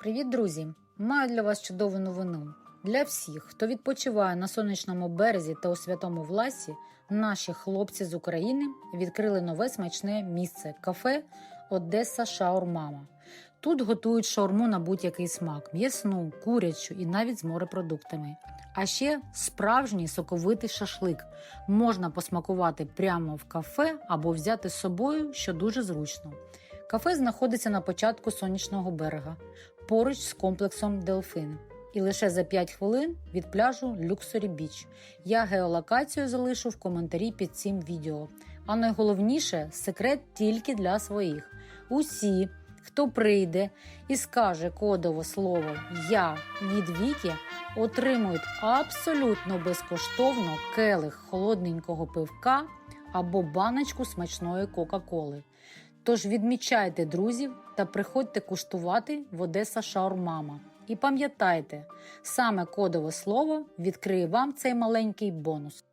Привіт, друзі! Маю для вас чудову новину. Для всіх, хто відпочиває на сонячному березі та у святому власі, наші хлопці з України відкрили нове смачне місце кафе Одеса Шаурмама. Тут готують шаурму на будь-який смак: м'ясну, курячу і навіть з морепродуктами. А ще справжній соковитий шашлик можна посмакувати прямо в кафе або взяти з собою, що дуже зручно. Кафе знаходиться на початку сонячного берега, поруч з комплексом Делфин. І лише за 5 хвилин від пляжу Люксорі Біч. Я геолокацію залишу в коментарі під цим відео. А найголовніше секрет тільки для своїх. Усі, хто прийде і скаже кодове слово Я від Віки, отримують абсолютно безкоштовно келих холодненького пивка або баночку смачної Кока-Коли. Тож відмічайте друзів та приходьте куштувати в Одеса Шаурмама. І пам'ятайте, саме кодове слово відкриє вам цей маленький бонус.